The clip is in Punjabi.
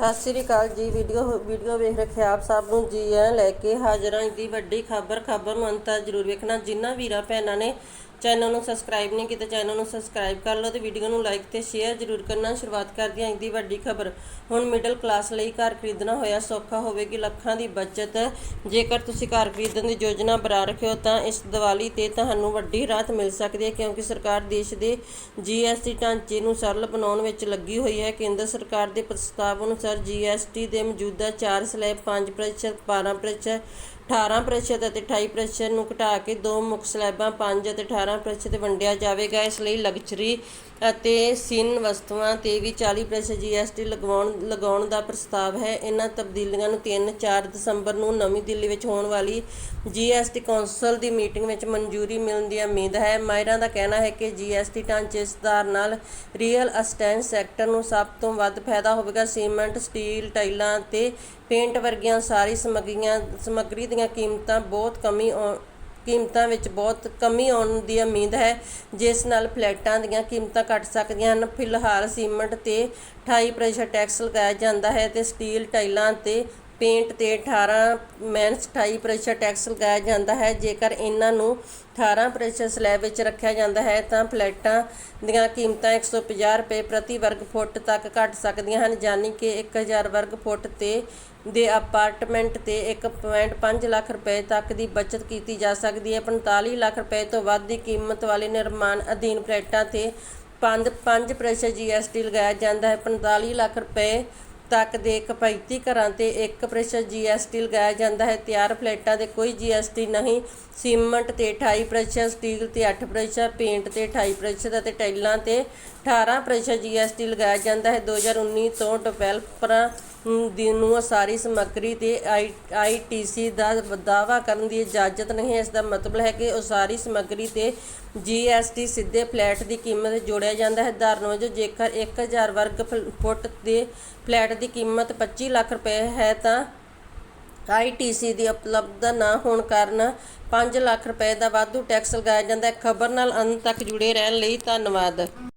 ਸਤਿ ਸ੍ਰੀ ਅਕਾਲ ਜੀ। ਵੀਡੀਓ ਵੀਡੀਓ ਵੇਖ ਰੱਖਿਆ ਆਪ ਸਭ ਨੂੰ ਜੀ ਐ ਲੈ ਕੇ ਹਾਜ਼ਰਾਂ। ਦੀ ਵੱਡੀ ਖਬਰ ਖਬਰ ਨੂੰ ਅੰਤ ਜ਼ਰੂਰ ਵੇਖਣਾ। ਜਿਨ੍ਹਾਂ ਵੀਰਾਂ, ਭੈਣਾਂ ਨੇ ਚੈਨਲ ਨੂੰ ਸਬਸਕ੍ਰਾਈਬ ਨਹੀਂ ਕੀਤਾ ਚੈਨਲ ਨੂੰ ਸਬਸਕ੍ਰਾਈਬ ਕਰ ਲਓ ਤੇ ਵੀਡੀਓ ਨੂੰ ਲਾਈਕ ਤੇ ਸ਼ੇਅਰ ਜ਼ਰੂਰ ਕਰਨਾ। ਸ਼ੁਰੂਆਤ ਕਰਦੀ ਹਾਂ ਦੀ ਵੱਡੀ ਖਬਰ। ਹੁਣ ਮਿਡਲ ਕਲਾਸ ਲਈ ਘਰ ਖਰੀਦਣਾ ਹੋਇਆ ਸੌਖਾ ਹੋਵੇਗੀ ਲੱਖਾਂ ਦੀ ਬਚਤ। ਜੇਕਰ ਤੁਸੀਂ ਘਰ ਖਰੀਦਣ ਦੀ ਯੋਜਨਾ ਬਣਾ ਰੱਖਿਓ ਤਾਂ ਇਸ ਦੀਵਾਲੀ ਤੇ ਤੁਹਾਨੂੰ ਵੱਡੀ ਰਾਹਤ ਮਿਲ ਸਕਦੀ ਹੈ, ਕਿਉਂਕਿ ਸਰਕਾਰ ਦੇਸ਼ ਦੇ ਜੀਐਸਟੀ ਢਾਂਚੇ ਨੂੰ ਸਰਲ ਬਣਾਉਣ ਵਿੱਚ ਲੱਗੀ ਹੋਈ ਹੈ। ਕੇਂਦਰ ਸਰਕਾਰ ਦੇ ਪ੍ਰਸਤਾਵ ਅਨੁਸਾਰ ਜੀਐਸਟੀ ਦੇ ਮੌਜੂਦਾ 4 ਸਲੈਬ 5% 12% 18% ਅਤੇ 28% ਨੂੰ ਘਟਾ ਕੇ ਦੋ ਮੁੱਖ ਸਲੈਬਾਂ 5 ਅਤੇ 18% ਵੰਡਿਆ ਜਾਵੇਗਾ। ਇਸ ਲਈ ਲਗਜ਼ਰੀ ਅਤੇ ਸਿਨ ਵਸਤੂਆਂ ਤੇ ਵੀ 40% ਜੀਐਸਟੀ ਲਗਾਉਣ ਲਗਾਉਣ ਦਾ ਪ੍ਰਸਤਾਵ ਹੈ। ਇਹਨਾਂ ਤਬਦੀਲੀਆਂ ਨੂੰ 3-4 ਦਸੰਬਰ ਨੂੰ ਨਵੀਂ ਦਿੱਲੀ ਵਿੱਚ ਹੋਣ ਵਾਲੀ ਜੀਐਸਟੀ ਕੌਂਸਲ ਦੀ ਮੀਟਿੰਗ ਵਿੱਚ ਮਨਜ਼ੂਰੀ ਮਿਲਣ ਦੀ ਉਮੀਦ ਹੈ। ਮਾਹਿਰਾਂ ਦਾ ਕਹਿਣਾ ਹੈ ਕਿ ਜੀਐਸਟੀ ਢਾਂਚੇ ਸੁਧਾਰ ਨਾਲ ਰੀਅਲ ਅਸਟੈਂਟ ਸੈਕਟਰ ਨੂੰ ਸਭ ਤੋਂ ਵੱਧ ਫਾਇਦਾ ਹੋਵੇਗਾ। ਸੀਮੈਂਟ, ਸਟੀਲ, ਟਾਈਲਾਂ ਤੇ ਪੇਂਟ ਵਰਗੀਆਂ ਸਾਰੀ ਸਮੱਗਰੀਆਂ, ਸਮੱਗਰੀ ਦੀਆਂ ਕੀਮਤਾਂ ਬਹੁਤ ਕਮੀ ਆਉ- ਕੀਮਤਾਂ ਵਿੱਚ ਬਹੁਤ ਕਮੀ ਆਉਣ ਦੀ ਉਮੀਦ ਹੈ, ਜਿਸ ਨਾਲ ਫਲੈਟਾਂ ਦੀਆਂ ਕੀਮਤਾਂ ਘਟ ਸਕਦੀਆਂ ਹਨ। ਫਿਲਹਾਲ ਸੀਮੈਂਟ ਤੇ 28% ਟੈਕਸ ਲਗਾਇਆ ਜਾਂਦਾ ਹੈ ਅਤੇ ਸਟੀਲ ਟਾਈਲਾਂ ਤੇ ਪੇਂਟ ਤੇ 18 ਮੈਨਸ 28% ਟੈਕਸ ਲਗਾਇਆ ਜਾਂਦਾ ਹੈ। ਜੇਕਰ ਇਹਨਾਂ ਨੂੰ 18% ਸਲੈਬ ਵਿੱਚ ਰੱਖਿਆ ਜਾਂਦਾ ਹੈ, ਤਾਂ ਫਲੈਟਾਂ ਦੀਆਂ ਕੀਮਤਾਂ 150 ਰੁਪਏ ਪ੍ਰਤੀ ਵਰਗ ਫੁੱਟ ਤੱਕ ਘਟ ਸਕਦੀਆਂ ਹਨ, ਯਾਨੀ ਕਿ 1000 ਵਰਗ ਫੁੱਟ ਤੇ ਦੇ ਅਪਾਰਟਮੈਂਟ ਤੇ 1.5 ਲੱਖ ਰੁਪਏ ਤੱਕ ਦੀ ਬਚਤ ਕੀਤੀ ਜਾ ਸਕਦੀ ਹੈ। 45 ਲੱਖ ਰੁਪਏ ਤੋਂ ਵੱਧ ਦੀ ਕੀਮਤ ਵਾਲੇ ਨਿਰਮਾਣ ਅਧੀਨ ਫਲੈਟਾਂ ਤੇ 5 5% ਜੀਐਸਟੀ ਲਗਾਇਆ ਜਾਂਦਾ ਹੈ। 45 ਲੱਖ ਰੁਪਏ ਤੱਕ ਦੇ ਕਿਫਾਇਤੀ ਘਰਾਂ ਤੇ 1% ਜੀਐਸਟੀ ਲਗਾਇਆ ਜਾਂਦਾ ਹੈ। ਤਿਆਰ ਫਲੈਟਾਂ ਤੇ ਕੋਈ ਜੀਐਸਟੀ ਨਹੀਂ। ਸੀਮੈਂਟ ਤੇ 28% ਸਟੀਲ ਤੇ 8% ਪੇਂਟ ਤੇ 28% ਅਤੇ ਟਾਈਲਾਂ ਤੇ 18% ਜੀਐਸਟੀ ਲਗਾਇਆ ਜਾਂਦਾ ਹੈ। 2019 ਤੋਂ ਡਿਵੈਲਪਰਾਂ ਦੀ ਨੂੰ ਸਾਰੀ ਸਮੱਗਰੀ ਤੇ ਆਈਟੀਸੀ ਦਾ ਦਾਅਵਾ ਕਰਨ ਦੀ ਇਜਾਜ਼ਤ ਨਹੀਂ ਇਸ ਦਾ ਮਤਲਬ ਹੈ ਕਿ ਉਸਾਰੀ ਸਮੱਗਰੀ ਤੇ ਜੀਐਸਟੀ ਸਿੱਧੇ ਫਲੈਟ ਦੀ ਕੀਮਤ ਜੋੜਿਆ ਜਾਂਦਾ ਹੈ। ਉਦਾਹਰਨ ਵਜੋਂ ਜੇਕਰ 1000 ਵਰਗ ਫੁ- ਫੁੱਟ ਦੇ ਫਲੈਟ ਦੀ ਕੀਮਤ 25 ਲੱਖ ਰੁਪਏ ਹੈ ਤਾਂ ਆਈਟੀਸੀ ਦੀ ਉਪਲਬਧ ਨਾ ਹੋਣ ਕਾਰਨ 5 ਲੱਖ ਰੁਪਏ ਦਾ ਵਾਧੂ ਟੈਕਸ ਲਗਾਇਆ ਜਾਂਦਾ ਹੈ। ਖਬਰ ਨਾਲ ਅੰਤ ਤੱਕ ਜੁੜੇ ਰਹਿਣ ਲਈ ਧੰਨਵਾਦ।